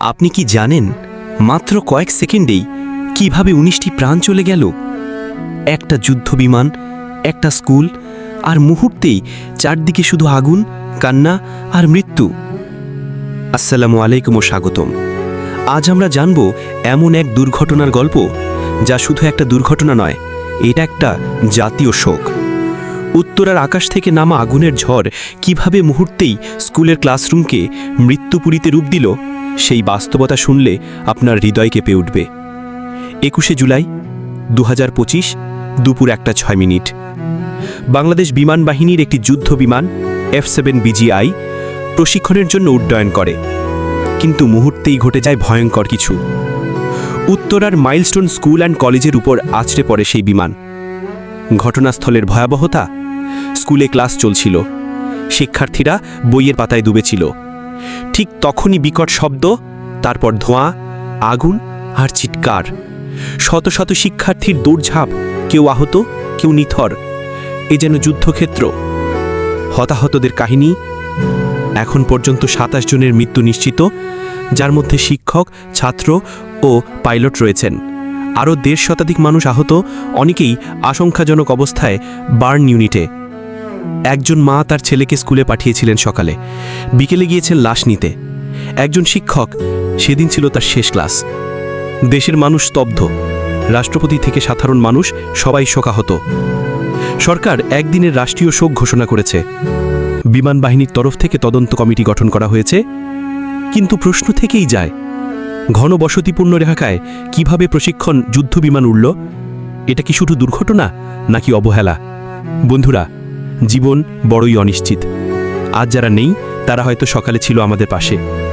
আপনি কি জানেন মাত্র কয়েক সেকেন্ডেই কীভাবে উনিশটি প্রাণ চলে গেল? একটা যুদ্ধ বিমান, একটা স্কুল, আর মুহূর্তেই চারদিকে শুধু আগুন, কান্না আর মৃত্যু। আসসালামু আলাইকুম ও স্বাগতম। আজ আমরা জানব এমন এক দুর্ঘটনার গল্প যা শুধু একটা দুর্ঘটনা নয়, এটা একটা জাতীয় শোক। উত্তরার আকাশ থেকে নামা আগুনের ঝড় কীভাবে মুহূর্তেই স্কুলের ক্লাসরুমকে মৃত্যুপুরীতে রূপ দিল সেই বাস্তবতা শুনলে আপনার হৃদয় কেঁপে উঠবে। একুশে জুলাই দু হাজার পঁচিশ, দুপুর একটা ছয় মিনিট। বাংলাদেশ বিমান বাহিনীর একটি যুদ্ধ বিমান, এফ সেভেন বিজিআই, প্রশিক্ষণের জন্য উড্ডয়ন করে। কিন্তু মুহূর্তেই ঘটে যায় ভয়ঙ্কর কিছু। উত্তরার মাইলস্টোন স্কুল অ্যান্ড কলেজের উপর আছড়ে পড়ে সেই বিমান। ঘটনাস্থলের ভয়াবহতা, স্কুলে ক্লাস চলছিল। শিক্ষার্থীরা বইয়ের পাতায় ডুবেছিল। ঠিক তখনই বিকট শব্দ, তারপর ধোঁয়া, আগুন আর চিৎকার। শত শত শিক্ষার্থীর দৌড়ঝাঁপ, কেউ আহত, কেউ নিথর। এ যেন যুদ্ধক্ষেত্র। হতাহতদের কাহিনী, এখন পর্যন্ত সাতাশ জনের মৃত্যু নিশ্চিত, যার মধ্যে শিক্ষক, ছাত্র ও পাইলট রয়েছেন। আরও দেড় শতাধিক মানুষ আহত, অনেকেই আশঙ্কাজনক অবস্থায় বার্ন ইউনিটে। একজন মা তার ছেলেকে স্কুলে পাঠিয়েছিলেন সকালে। বিকেলে গিয়েছেন লাশ নিতে। একজন শিক্ষক, সেদিন ছিল তার শেষ ক্লাস। দেশের মানুষ স্তব্ধ। রাষ্ট্রপতি থেকে সাধারণ মানুষ সবাই শোকাহত। সরকার একদিনের রাষ্ট্রীয় শোক ঘোষণা করেছে। বিমান বাহিনীর তরফ থেকে তদন্ত কমিটি গঠন করা হয়েছে। কিন্তু প্রশ্ন থেকেই যায়, ঘন বসতিপূর্ণ এলাকায় কীভাবে প্রশিক্ষণ যুদ্ধ বিমান উড়ল? এটা কি শুধু দুর্ঘটনা, নাকি অবহেলা? বন্ধুরা জীবন বড়ই অনিশ্চিত। আজ যারা নেই তারা হয়তো সকালে ছিল আমাদের পাশে।